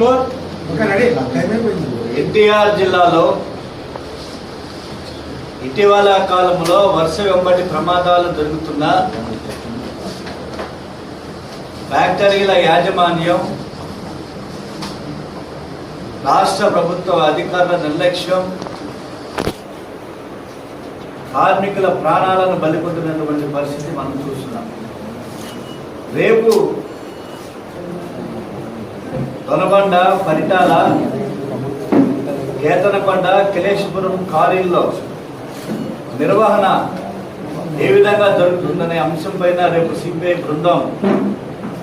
Floor. NTR జిల్లాలో ఇటీవల కాలంలో వరుస వెంబడి ప్రమాదాలు జరుగుతున్న ఫ్యాక్టరీల యాజమాన్యం రాష్ట్ర ప్రభుత్వ అధికారుల నిర్లక్ష్యం కార్మికుల ప్రాణాలను బలిపొందినటువంటి పరిస్థితి మనం చూస్తున్నాం. రేపు దొనబండ పరిటాల కేతనకొండ కిలేశ్వరం కారీల్లో నిర్వహణ ఏ విధంగా జరుగుతుందనే అంశం పైన రేపు సిపిఐ బృందం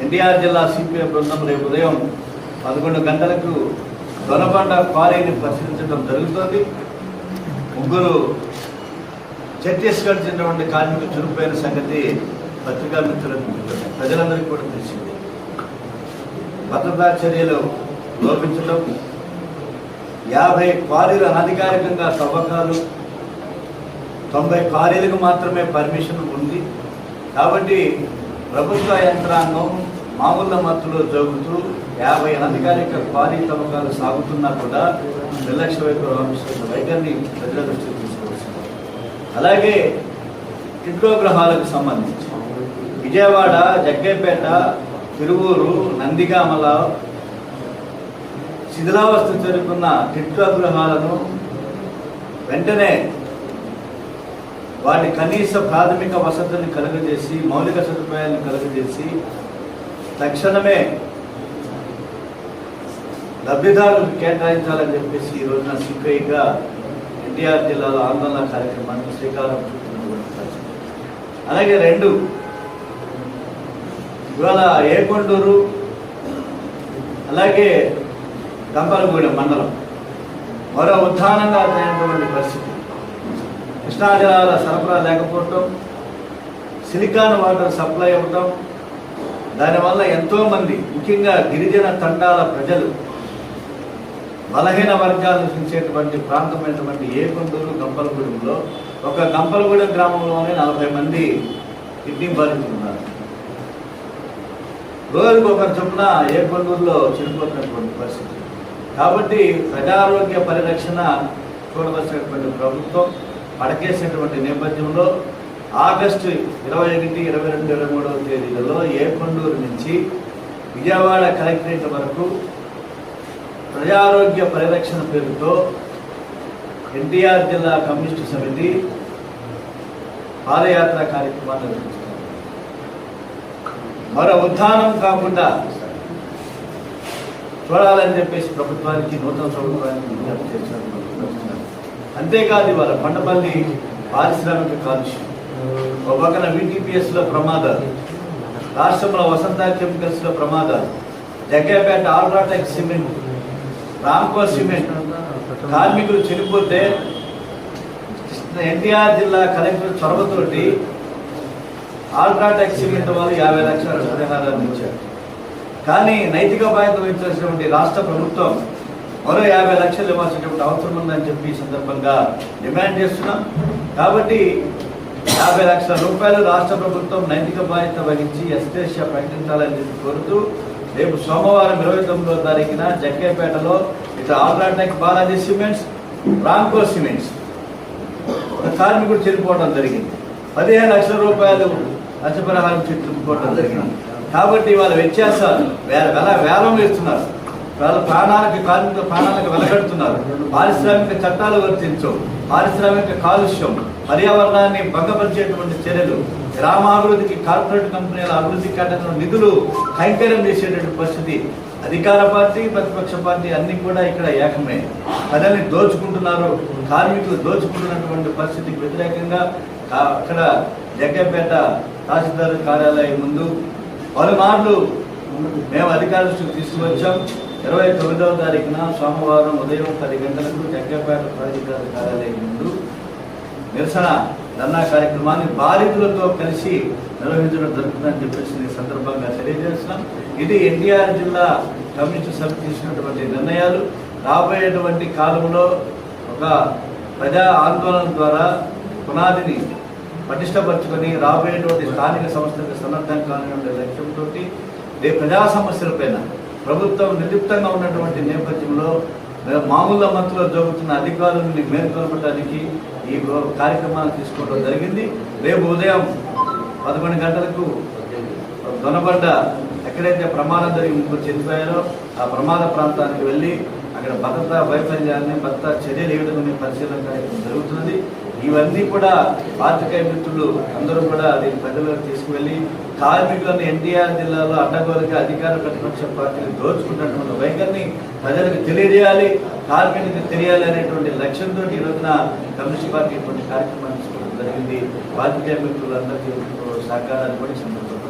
ఎన్టీఆర్ జిల్లా సిపిఐ బృందం రేపు ఉదయం పదకొండు గంటలకు దొనబండ క్వారీని పరిశీలించడం జరుగుతుంది. ముగ్గురు ఛత్తీస్గఢ్ చెందినటువంటి కార్మికులు చురుకుపోయిన సంగతి పత్రికా మిత్రులకు ప్రజలందరికీ కూడా తెలిసింది. భద్రతా చర్యలు లోపించడం యాభై క్వారీలు అనధికారికంగా తవ్వకాలు తొంభై క్వారీలకు మాత్రమే పర్మిషన్ ఉంది. కాబట్టి ప్రభుత్వ యంత్రాంగం మామూలు మత్తులో జరుగుతూ యాభై అనధికారిక క్వారీ తవ్వకాలు సాగుతున్నా కూడా నిర్లక్ష్య వైపు వ్యవహరిస్తున్న వైఖరిని ప్రజల దృష్టికి తీసుకొస్తుంది. అలాగే టిడ్కో గ్రహాలకు సంబంధించి విజయవాడ జగ్గైపేట తిరువూరు నందిగామలో శిథిలావస్థ చేరుకున్న టిట్కా గృహాలను వెంటనే వాటి కనీస ప్రాథమిక వసతులను కలుగజేసి మౌలిక సదుపాయాలను కలుగజేసి తక్షణమే లబ్ధిదారులకు కేటాయించాలని చెప్పేసి ఈ రోజున సిపిఐగా ఎన్టీఆర్ జిల్లాలో ఆందోళన కార్యక్రమానికి శ్రీకారం చుట్టినటువంటి అలాగే రెండు ఇవాళ ఏకొండూరు అలాగే దంపలగూడెం మండలం. మరో ఉత్థానంగా అయినటువంటి పరిస్థితి. కృష్ణా జలాల సరఫరా లేకపోవటం సిలికాన్ వాటర్ సప్లై అవ్వటం దానివల్ల ఎంతోమంది ముఖ్యంగా గిరిజన తండాల ప్రజలు బలహీన వర్గాలు నివసించేటువంటి ప్రాంతమైనటువంటి ఏకొండూరు గంపలగూడెంలో ఒక గంపలగూడెం గ్రామంలోనే నలభై మంది కిడ్నీ బాధితులు ఉన్నారు. రోజుకు ఒకరి చొప్పున ఏ కొండూరులో చనిపోతున్నటువంటి పరిస్థితి. కాబట్టి ప్రజారోగ్య పరిరక్షణ చూడవలసినటువంటి ప్రభుత్వం పడకేసినటువంటి నేపథ్యంలో ఆగస్టు ఇరవై ఒకటి ఇరవై రెండు ఇరవై మూడవ తేదీలలో ఏ నుంచి విజయవాడ కలెక్టరేట్ వరకు ప్రజారోగ్య పరిరక్షణ పేరుతో ఎన్టీఆర్ జిల్లా కమ్యూనిస్టు సమితి పాదయాత్ర కార్యక్రమాన్ని నిర్వహించారు మరో ఉత్థానం కాకుండా చూడాలని చెప్పేసి ప్రభుత్వానికి నూతన ప్రభుత్వానికి విజ్ఞప్తి చేస్తున్నారు అంతేకాదు ఇవాళ పండపల్లి పారిశ్రామిక కాలుష్యం. ఒక పక్కన విటిపిఎస్లో ప్రమాదాలు. రాష్ట్రంలో వసంత కెమికల్స్లో ప్రమాదాలు. Jaggepeta UltraTech cement Ramco cement కార్మికులు చనిపోతే ఎన్టీఆర్ జిల్లా కలెక్టర్ చొరవతోటి ఆల్ట్రాటెక్ సిమెంట్ వాళ్ళు యాభై లక్షల పరిహారాన్ని ఇచ్చారు. కానీ నైతిక బాధ్యత వహించాల్సినటువంటి రాష్ట్ర ప్రభుత్వం మరో యాభై లక్షలు ఇవ్వాల్సినటువంటి అవసరం ఉందని చెప్పి సందర్భంగా డిమాండ్ చేస్తున్నాం. కాబట్టి యాభై లక్షల రూపాయలు రాష్ట్ర ప్రభుత్వం నైతిక బాధ్యత వహించి ఎస్టేషియా ప్రకటించాలని చెప్పి కోరుతూ రేపు సోమవారం ఇరవై తొమ్మిదో తారీఖున జక్కేపేటలో ఇటు UltraTech Balaji cements Ramco cements. ఒక కార్మికుడు చనిపోవడం జరిగింది. పదిహేను లక్షల రూపాయలు నష్టపరిహారం చెల్లించుకోవడం జరిగింది కాబట్టి వాళ్ళ వ్యత్యాసాలు వేల వేల వేలం వేస్తున్నారు. వాళ్ళ ప్రాణాలకు కార్మికుల ప్రాణాలకు వెలగడుతున్నారు. పారిశ్రామిక చట్టాలు వర్తించవు. పారిశ్రామిక కాలుష్యం పర్యావరణాన్ని భంగపరిచేటువంటి చర్యలు గ్రామాభివృద్ధికి కార్పొరేట్ కంపెనీల అభివృద్ధి కట్టడం నిధులు కైంకర్యం చేసేటువంటి పరిస్థితి. అధికార పార్టీ ప్రతిపక్ష పార్టీ అన్ని కూడా ఇక్కడ ఏకమే. ప్రజల్ని దోచుకుంటున్నారు కార్మికులు దోచుకుంటున్నటువంటి పరిస్థితికి వ్యతిరేకంగా అక్కడ జగ్గపేట తహసీల్దార్ కార్యాలయం ముందు పలుమార్లు మేము అధికారుల తీసుకువచ్చాం. ఇరవై తొమ్మిదవ తారీఖున సోమవారం ఉదయం పది గంటలకు జగ్గపేట ప్రాధికార కార్యాలయం ముందు నిరసన ధర్నా కార్యక్రమాన్ని బాధితులతో కలిసి నిర్వహించడం జరుగుతుందని చెప్పేసి ఈ సందర్భంగా తెలియజేస్తున్నాం. ఇది ఎన్టీఆర్ జిల్లా కమ్యూనిస్ట్ సభ తీసుకున్నటువంటి నిర్ణయాలు. రాబోయేటువంటి కాలంలో ఒక ప్రజా ఆందోళన ద్వారా పునాదిని పటిష్టపరచుకొని రాబోయేటువంటి స్థానిక సంస్థలకు సన్నద్ధం కానివ్వండి లక్ష్యంతో రేపు ప్రజా సమస్యలపైన ప్రభుత్వం నిర్లిప్తంగా ఉన్నటువంటి నేపథ్యంలో మామూలు మంత్రులు జరుగుతున్న అధికారులని మేల్కొల్పడానికి ఈ కార్యక్రమాన్ని తీసుకోవడం జరిగింది. రేపు ఉదయం పదకొండు గంటలకు దొనబడ్డ ఎక్కడైతే ప్రమాదం జరిగి ముగ్గురు చనిపోయారో ఆ ప్రమాద ప్రాంతానికి వెళ్ళి అక్కడ భద్రతా వైఫల్యాన్ని భద్రతా చర్యలు ఏ విధంగా పరిశీలన కార్యక్రమం జరుగుతున్నది ఇవన్నీ కూడా పాత్రికేయ మిత్రులు అందరూ కూడా దీని ప్రజలకు తీసుకువెళ్ళి కార్మికులను ఎన్టీఆర్ జిల్లాలో అడ్డగోలుగా అధికార ప్రతిపక్ష పార్టీలు దోచుకున్నటువంటి వైఖరిని ప్రజలకు తెలియజేయాలి కార్మికులకు తెలియాలి అనేటువంటి లక్ష్యంతో ఈ రోజున కమ్యూనిస్ట్ పార్టీ ఇటువంటి కార్యక్రమం తీసుకోవడం జరిగింది. పాత్రికేయ మిత్రులందరికీ సహకారాన్ని కూడా సందర్భంగా